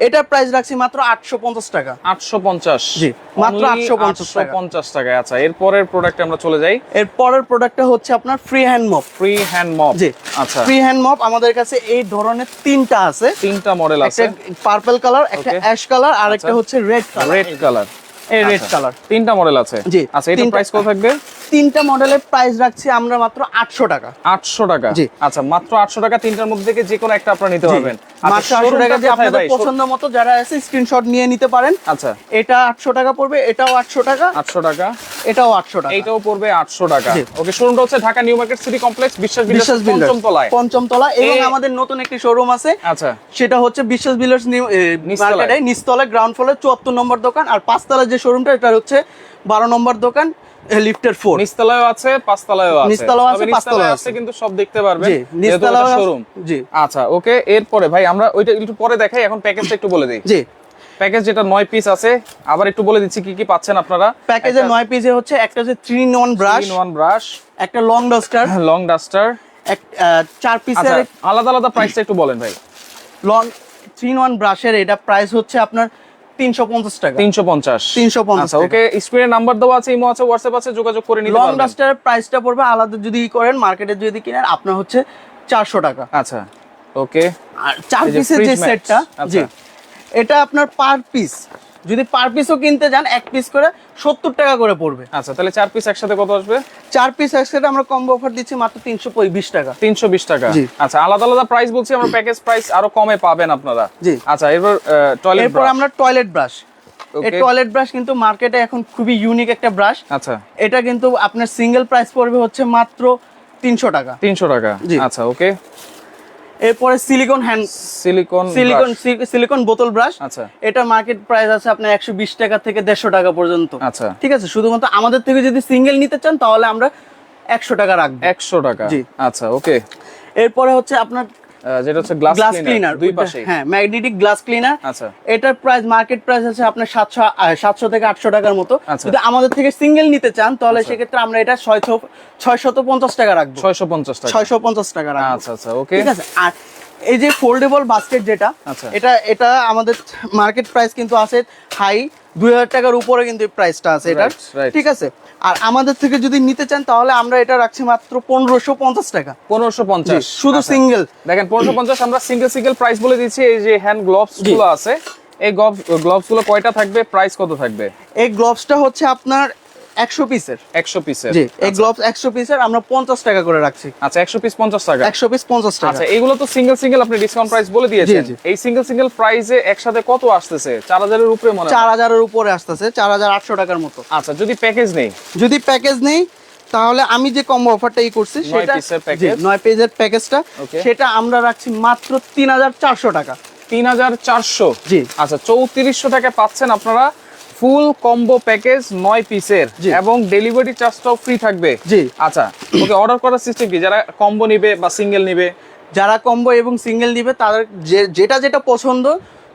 এটার প্রাইস রাখছি মাত্র আটশো পঞ্চাশ টাকা। আটশো পঞ্চাশ। জি, মাত্র 850 টাকা। পঞ্চাশ টাকায়। আচ্ছা এরপরের প্রোডাক্টে আমরা চলে যাই। এর পরের প্রোডাক্টটা হচ্ছে আপনার free hand mop free hand mop জি আচ্ছা। ফ্রি হ্যান্ড মপ আমাদের কাছে এই ধরনের তিনটা আছে। তিনটা মডেল আছে। একটা পার্পল কালার একটা অ্যাশ কালার আর একটা আচ্ছা। হচ্ছে রেড কালার রেড কালার এই রেড কালার তিনটা মডেল আছে। জি, আচ্ছা এটার প্রাইস কত থাকবে? তিনটা মডেলের প্রাইস রাখছি আমরা মাত্র আটশো টাকা। আটশো টাকা। জি। আচ্ছা মাত্র আটশো টাকা তিনটার মধ্যে থেকে যে কোনো একটা আপনারা নিতে পারবেন। আচ্ছা, মাত্র টাকা টা আপনাদের পছন্দ মতো যারা আছে স্ক্রিনশট নিয়ে নিতে পারেন। আচ্ছা। এটা আটশো টাকা পড়বে এটাও আটশো টাকা আটশো টাকা। এটাও আটশো টাকা। এইটাও পড়বে আটশো টাকা। ওকে শোরুমটা হচ্ছে Dhaka new market city complex Biswas পঞ্চম তলায়। পঞ্চম তলা এবং আমাদের নতুন একটি শোরুম আছে। আচ্ছা। সেটা হচ্ছে বিশ্বাস বিল্ডার্স নিউ। মার্কেটে গ্রাউন্ড ফ্লোরে চুয়াত্তর নম্বর দোকান। আর পাঁচতলার যে শোরুমটা এটা হচ্ছে বারো নম্বর দোকান। লিফটের ফোর নিচতলায়ও আছে পাঁচতলায়ও আছে। আছে, আছে। কিন্তু সব দেখতে পারবেন। জি শোরুম জি। আচ্ছা ওকে এরপরে ভাই আমরা ওইটা একটু পরে দেখাই এখন প্যাকেজটা একটু বলে দিই। জি। প্যাকেজ যেটা নয় পিস আছে আবার একটু বলে দিচ্ছি কি কি পাচ্ছেন আপনারা। প্যাকেজে নয় পিসে হচ্ছে একটা হচ্ছে three in one brush one brush একটা লং ডাস্টার লং ডাস্টার চার আচ্ছা পিসের আলাদা আলাদা প্রাইসটা একটু বলেন ভাই। লং থ্রি ইন ওয়ান ব্রাশের এটা প্রাইস হচ্ছে আপনার তিনশো পঞ্চাশ টাকা। তিনশো পঞ্চাশ। 350 আচ্ছা ওকে স্ক্রিনে নাম্বার দেওয়া আছে ইমো আছে আছে যোগাযোগ করে নিতে লং ডাস্টারের প্রাইসটা পড়বে আলাদা যদি করেন মার্কেটে যদি কিনেন আপনার হচ্ছে চারশো টাকা। আচ্ছা ওকে আর চার পিসের যে সেটটা আচ্ছা। জি এটা আপনার পার পিস যদি পার পিসও কিনতে যান এক পিস করে সত্তর টাকা করে পড়বে। আচ্ছা তাহলে চার পিস একসাথে কত আসবে? চার পিস একসাথে আমরা কম অফার দিচ্ছি মাত্র তিনশো বিশ টাকা। তিনশো বিশ টাকা। আচ্ছা আলাদা আলাদা প্রাইস বলছি আমরা প্যাকেজ প্রাইস আরও কমে পাবেন আপনারা। জি। আচ্ছা এরপর টয়লেট এরপর আমরা টয়লেট ব্রাশ এই টয়লেট ব্রাশ কিন্তু মার্কেটে এখন খুবই ইউনিক একটা ব্রাশ আচ্ছা। এটা কিন্তু আপনার সিঙ্গেল প্রাইস পড়বে হচ্ছে মাত্র তিনশো টাকা। তিনশো টাকা। আচ্ছা ওকে এরপরে silicon hand silicon silicon silicon বোতল ব্রাশ আচ্ছা। এটা মার্কেট প্রাইস আছে আপনার একশো বিশ টাকা থেকে দেড়শো টাকা পর্যন্ত। আচ্ছা। ঠিক আছে? শুধুমাত্র আমাদের থেকে যদি সিঙ্গেল নিতে চান তাহলে আমরা একশো টাকা রাখব। একশো টাকা। জি। আচ্ছা ওকে এরপরে হচ্ছে আপনার যেটা হচ্ছে গ্লাস ক্লিনার দুই পাশে হ্যাঁ ম্যাগনেটিক গ্লাস ক্লিনার আচ্ছা। এটার প্রাইস মার্কেট প্রাইস আছে আপনার সাতশো সাতশো থেকে আটশো টাকার মতো। আচ্ছা। যদি আমাদের থেকে সিঙ্গেল নিতে চান তাহলে সেক্ষেত্রে আমরা এটা ছয়শো ছয়শত পঞ্চাশ টাকা রাখব। ছয়শো পঞ্চাশ টাকা। ছয়শো পঞ্চাশ টাকা রাখব। আচ্ছা আচ্ছা ওকে। ঠিক আছে? আর এই যে ফোল্ডেবল বাস্কেট যেটা আচ্ছা। এটা এটা আমাদের মার্কেট প্রাইস কিন্তু আছে হাই দুই হাজার টাকার উপরে কিন্তু প্রাইসটা আছে এটা. ঠিক আছে? আর আমাদের থেকে যদি নিতে চান তাহলে আমরা এটা রাখছি মাত্র পনেরোশো পঞ্চাশ টাকা। পনেরোশো পঞ্চাশ। শুধু সিঙ্গেল দেখেন পনেরোশো পঞ্চাশ আমরা সিঙ্গেল সিঙ্গেল প্রাইস বলে দিচ্ছি। এই যে হ্যান্ড গ্লোভসগুলো আছে এই গ্লোভসগুলো কয়টা থাকবে? প্রাইস কত থাকবে? এই গ্লোভসটা হচ্ছে আপনার একশো পিসের। একশো পিসের। জি এই গ্লোভস একশো পিসের আমরা পঞ্চাশ টাকা করে রাখছি। আচ্ছা একশো পিস পঞ্চাশ টাকা। একশো পিস পঞ্চাশ টাকা। আচ্ছা এগুলো তো সিঙ্গেল সিঙ্গেল আপনি ডিসকাউন্ট প্রাইস বলে দিয়েছেন। এই সিঙ্গেল সিঙ্গেল প্রাইসে একসাথে কত আসতেছে? উপরে মনে উপরে আসতেছে চার হাজার আটশো টাকার মতো। আচ্ছা যদি প্যাকেজ নেই? যদি প্যাকেজ নেই তাহলে আমি যে কম্বো অফারটা ই করছি সেটা। নয় পেজের প্যাকেজটা সেটা আমরা রাখছি মাত্র তিন হাজার চারশো টাকা। তিন হাজার চারশো? জি। আচ্ছা চৌত্রিশশো টাকা পাচ্ছেন আপনারা ফুল কম্বো প্যাকেজ নয় পিসের। এবং ডেলিভারি চার্জটাও ফ্রি থাকবে। জি। আচ্ছা ওকে অর্ডার করার সিস্টেম কি? যারা কম্বো নিবে বা সিঙ্গেল নিবে? যারা কম্বো এবং সিঙ্গেল নিবে তাদের যেটা যেটা পছন্দ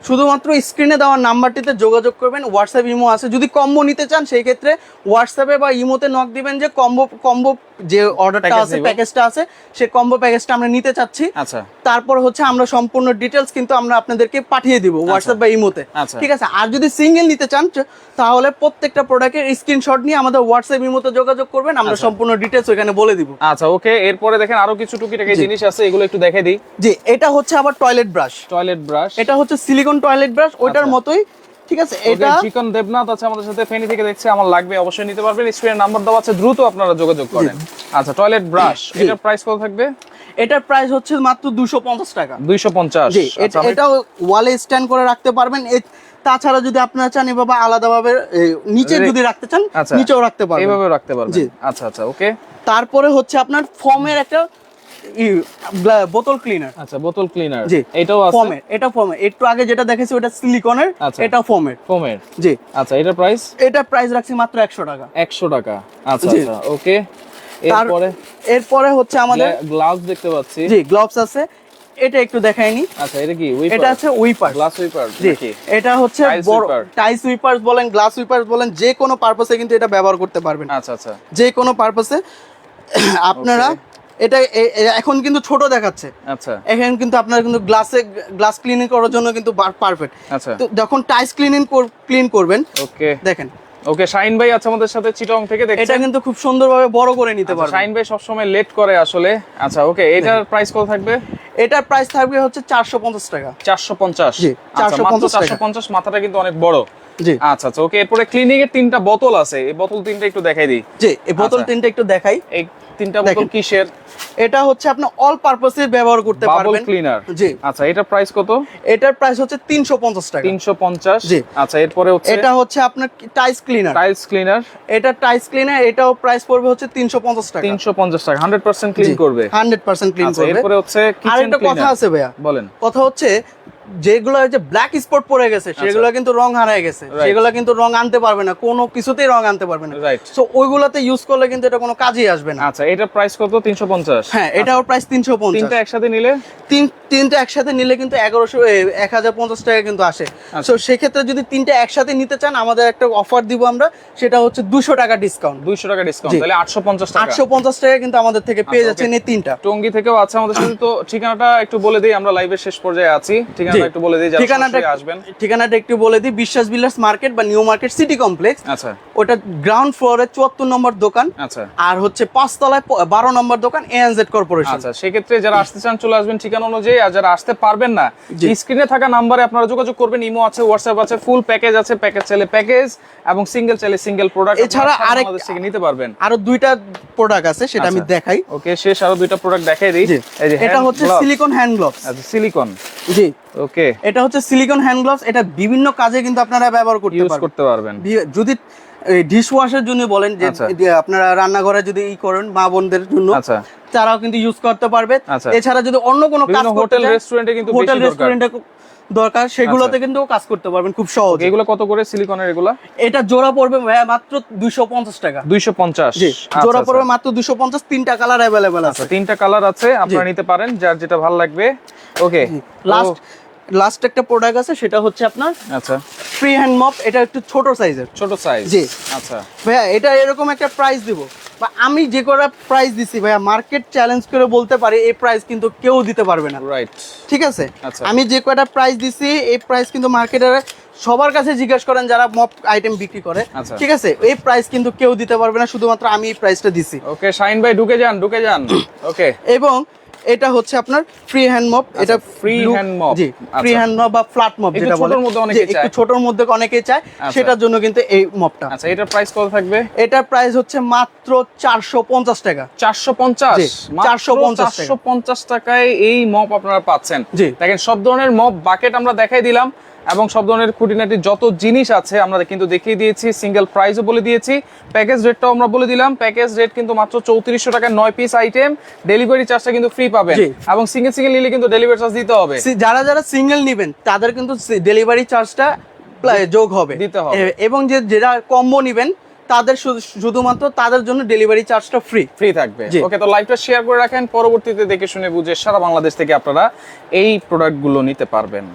শুধুমাত্র স্ক্রিনে দেওয়ার নাম্বারটিতে যোগাযোগ করবেন হোয়াটসঅ্যাপ ইমো আছে। যদি কম্বো নিতে চান সেই ক্ষেত্রে হোয়াটসঅ্যাপে বা ইমোতে নক দিবেন যে কম্বো কম্বো যে অর্ডারটা আছে প্যাকেজটা আছে সেই কম্বো প্যাকেজটা আমরা নিতে চাচ্ছি। আচ্ছা। তারপর হচ্ছে আমরা সম্পূর্ণ ডিটেলস কিন্তু আমরা আপনাদেরকে পাঠিয়ে দিব হোয়াটসঅ্যাপ বা ইমোতে আচ্ছা। ঠিক আছে? আর যদি সিঙ্গেল নিতে চান তাহলে প্রত্যেকটা প্রোডাক্টের স্ক্রিনশট নিয়ে আমাদের হোয়াটসঅ্যাপ ইমোতে যোগাযোগ করবেন। আমরা সম্পূর্ণ ডিটেলস ওখানে বলে দিব। আচ্ছা ওকে এরপরে দেখেন আরও কিছু টুকিটাকি জিনিস আছে এগুলো একটু দেখে দিই। জি এটা হচ্ছে আবার টয়লেট ব্রাশ টয়লেট ব্রাশ এটা হচ্ছে সিলিকন টয়লেট ব্রাশ ওইটার আচ্ছা। মতোই। ঠিক আছে এটা চিকন দেবনাথ আছে আমাদের সাথে। ফেনী থেকে দেখছে আমার লাগবে অবশ্যই নিতে পারবেন। স্ক্রিনের নাম্বার দেওয়া আছে দ্রুত আপনারা যোগাযোগ করেন। আচ্ছা টয়লেট ব্রাশ এটার প্রাইস কত থাকবে? এটার প্রাইস হচ্ছে মাত্র দুশো পঞ্চাশ টাকা। দুইশো পঞ্চাশ। জি এটা- ওয়ালে স্ট্যান্ড করে রাখতে পারবেন। তাছাড়া যদি আপনারা চান এভাবে আলাদাভাবে এ, নিচে যদি রাখতে চান আচ্ছা। নিচেও রাখতে পারবেন। এইভাবে রাখতে পারবেন। জি। আচ্ছা আচ্ছা ওকে তারপরে হচ্ছে আপনার ফর্মের একটা বোতল ক্লিনার আচ্ছা বোতল ক্লিনার জি এটাও আছে? ফর্মের এটা ফর্মের একটু আগে যেটা দেখেছি ওটা সিলিকনের আচ্ছা। এটা ফর্মের ফোমের জি। আচ্ছা এটার প্রাইস এটা প্রাইস রাখছি মাত্র একশো টাকা। একশো টাকা। আচ্ছা আচ্ছা ওকে এরপরে? এরপরে হচ্ছে আমাদের গ্লাভস দেখতে পাচ্ছি। জি গ্লোভস আছে। এটা একটু দেখাইনি আচ্ছা এটা কি এটা আছে উইপার গ্লাস উইপার জি এটা হচ্ছে টাইস উইপার্স বলেন গ্লাস উইপার্স বলেন যে কোনো পারপাসে কিন্তু এটা ব্যবহার করতে পারবেন। আচ্ছা আচ্ছা। যে কোনো পারপাসে আপনারা এটা এখন কিন্তু ছোট দেখাচ্ছে। আচ্ছা। এখন কিন্তু আপনারা কিন্তু গ্লাসে গ্লাস ক্লিনিং করার জন্য কিন্তু পারফেক্ট আচ্ছা। তো যখন টাইস ক্লিনিং ক্লিন করবেন ওকে। দেখেন। ওকে শাইন ভাই আছে আমাদের সাথে চিটং থেকে এটা কিন্তু খুব সুন্দরভাবে বড় করে নিতে আচ্ছা, পারবেন। শাইন ভাই সবসময় লেট করে আসলে। আচ্ছা ওকে এটার প্রাইস কত থাকবে? এটার প্রাইস থাকবে হচ্ছে চারশো পঞ্চাশ টাকা। চারশো পঞ্চাশ। জি, 450 চারশো টাকা। পঞ্চাশ মাথাটা কিন্তু অনেক বড়। জি। আচ্ছা আচ্ছা ওকে এরপরে ক্লিনিং এর তিনটা বোতল আছে। এই বোতল তিনটা একটু দেখাই দিই। জি এই বোতল আচ্ছা। তিনটা একটু দেখাই। এই তিনটা বোতল কিসের? এটা হচ্ছে আপনি অল পারপাসে ব্যবহার করতে বাবল পারবেন। ক্লিনার জি। আচ্ছা এটার প্রাইস কত? এটার প্রাইস হচ্ছে তিনশো পঞ্চাশ টাকা। তিনশো পঞ্চাশ। জি। আচ্ছা এরপরে হচ্ছে? এটা হচ্ছে আপনার টাইস ক্লিনার টাইলস ক্লিনার এটা টাইস ক্লিনার এটাও প্রাইস পড়বে হচ্ছে তিনশো পঞ্চাশ টাকা। তিনশো পঞ্চাশ টাকা হান্ড্রেড পার্সেন্ট ক্লিন করবে। হান্ড্রেড পার্সেন্ট ক্লিন আচ্ছা করবে। এরপরে হচ্ছে কিচেন একটা কথা আছে ভাইয়া। বলেন। কথা হচ্ছে যেগুলো যে ব্ল্যাক স্পট পড়ে গেছে সেগুলো কিন্তু রং হারায় গেছে। আচ্ছা। সেগুলো কিন্তু রং আনতে পারবে না কোনো কিছুতেই রং আনতে পারবে না। সো ওইগুলাতে ইউজ করলে কিন্তু এটা কোনো কাজেই আসবে না। আচ্ছা এটা প্রাইস কত? তিনশো পঞ্চাশ। হ্যাঁ এটাও প্রাইস তিনশো পঞ্চাশ। তিনটা একসাথে নিলে? তিন তিনটা একসাথে নিলে কিন্তু এগারোশো এক হাজার পঞ্চাশ টাকা কিন্তু আসে। আচ্ছা। তো সেক্ষেত্রে যদি তিনটা একসাথে নিতে চান আমাদের একটা অফার দিব আমরা সেটা হচ্ছে দুশো টাকা ডিসকাউন্ট দুইশো টাকা ডিসকাউন্ট তাহলে আটশো পঞ্চাশ টাকা। আটশো পঞ্চাশ টাকা কিন্তু আমাদের থেকে পেয়ে আচ্ছা, যাচ্ছেন এই তিনটা। টঙ্গি থেকেও আছে আমাদের সাথে তো ঠিকানাটা একটু বলে দিই আমরা লাইভের শেষ পর্যায়ে আছি। ঠিকানাটা একটু বলে দিই ঠিকানাটা আসবেন। ঠিকানাটা একটু বলে দিই বিশ্বাস বিল্ডার্স মার্কেট বা নিউ মার্কেট সিটি কমপ্লেক্স। আচ্ছা। ওটা গ্রাউন্ড ফ্লোরে চুয়াত্তর নম্বর দোকান। আচ্ছা। আর হচ্ছে পাঁচতলায় বারো নম্বর দোকান এএনজেড কর্পোরেশন আচ্ছা সেক্ষেত্রে যারা আসতে চান চলে আসবেন ঠিকানা অনুযায়ী। আর যারা আসতে পারবেন না স্ক্রিনে থাকা নাম্বারে আপনারা যোগাযোগ করবেন ইমো আছে হোয়াটসঅ্যাপ আছে ফুল প্যাকেজ আছে প্যাকেজ চাইলে প্যাকেজ এবং সিঙ্গেল চাইলে সিঙ্গেল প্রোডাক্ট এছাড়া আরেক- থেকে নিতে পারবেন। আরও দুইটা প্রোডাক্ট আছে সেটা আমি আচ্ছা। দেখাই। ওকে শেষ আরও দুইটা প্রোডাক্ট দেখাই দিই। এই যে এটা হচ্ছে সিলিকন হ্যান্ড গ্লোভস আচ্ছা সিলিকন জি। ওকে এটা হচ্ছে সিলিকন হ্যান্ড গ্লোভস এটা বিভিন্ন কাজে কিন্তু আপনারা ব্যবহার করতে পারবেন। করতে পারবেন। যদি ডিশ ওয়াশের জন্য বলেন যে আচ্ছা। আপনারা রান্নাঘরে যদি ই করেন মা বোনদের জন্য আচ্ছা। তারাও কিন্তু ইউজ করতে পারবে। আচ্ছা। এছাড়া যদি অন্য কোনো কাজ হোটেল রেস্টুরেন্টে কিন্তু হোটেল রেস্টুরেন্টে দরকার। সেগুলোতে কিন্তু কাজ করতে পারবেন খুব সহজে। এগুলো কত করে সিলিকনের এগুলা? এটা জোড়া পড়বে মাত্র দুইশো পঞ্চাশ টাকা। দুইশো পঞ্চাশ। জি জোড়া পড়বে মাত্র দুশো পঞ্চাশ তিনটা কালার অ্যাভেলেবেল আছে। তিনটা কালার আছে আপনারা নিতে পারেন যার যেটা ভালো লাগবে। ওকে লাস্ট লাস্ট একটা প্রোডাক্ট আছে সেটা হচ্ছে আপনার আচ্ছা। ফ্রি হ্যান্ড মপ এটা একটু ছোট সাইজের ছোট সাইজ জি। আচ্ছা। ভাইয়া এটা এরকম একটা প্রাইস দিব। বা আমি যে কটা প্রাইস দিছি ভাইয়া মার্কেট চ্যালেঞ্জ করে বলতে পারি এই প্রাইস কিন্তু কেউ দিতে পারবে না। রাইট ঠিক আছে? আচ্ছা। আমি যে কয়টা প্রাইস দিছি এই প্রাইস কিন্তু মার্কেটের সবার কাছে জিজ্ঞেস করেন যারা মপ আইটেম বিক্রি করে। আচ্ছা। ঠিক আছে? এই প্রাইস কিন্তু কেউ দিতে পারবে না শুধুমাত্র আমি এই প্রাইসটা দিছি। ওকে শাইন ভাই ঢুকে যান ঢুকে যান। ওকে এবং এটা হচ্ছে আপনার ফ্রি হ্যান্ড মপ এটা ফ্রি হ্যান্ড মপ জি ফ্রি। হ্যান্ড মপ বা ফ্ল্যাট মপ যেটা বলে ছোটোর মধ্যে অনেকে চায় একটু। ছোটর মধ্যে অনেকেই চায় আচ্ছা। সেটার জন্য কিন্তু এই মপটা আচ্ছা এটার প্রাইস কত থাকবে এটার প্রাইস হচ্ছে মাত্র চারশো পঞ্চাশ টাকা চারশো পঞ্চাশ জি, 450 টাকা। চারশো পঞ্চাশ টাকায় এই মপ আপনারা পাচ্ছেন জি। দেখেন সব ধরনের মপ বাকেট আমরা দেখাই দিলাম এবং সব ধরনের খুঁটিনাটি যত জিনিস আছে আমরা কিন্তু দেখিয়ে দিয়েছি সিঙ্গেল প্রাইসও বলে দিয়েছি। প্যাকেজ রেটটাও আমরা বলে দিলাম। প্যাকেজ রেট কিন্তু মাত্র চৌত্রিশশো টাকা নয় পিস আইটেম ডেলিভারি চার্জটা কিন্তু ফ্রি পাবেন। এবং সিঙ্গেল সিঙ্গেল নিলে কিন্তু ডেলিভারি চার্জ দিতে হবে। যারা যারা সিঙ্গেল নেবেন তাদের কিন্তু ডেলিভারি চার্জটা যোগ হবে। দিতে হবে। এবং যে যারা কম্বো নেবেন তাদের শুধুমাত্র তাদের জন্য ডেলিভারি চার্জটা ফ্রি ফ্রি থাকবে। ওকে তো লাইভটা শেয়ার করে রাখেন। পরবর্তীতে দেখে শুনে বুঝে সারা বাংলাদেশ থেকে আপনারা এই প্রোডাক্টগুলো নিতে পারবেন।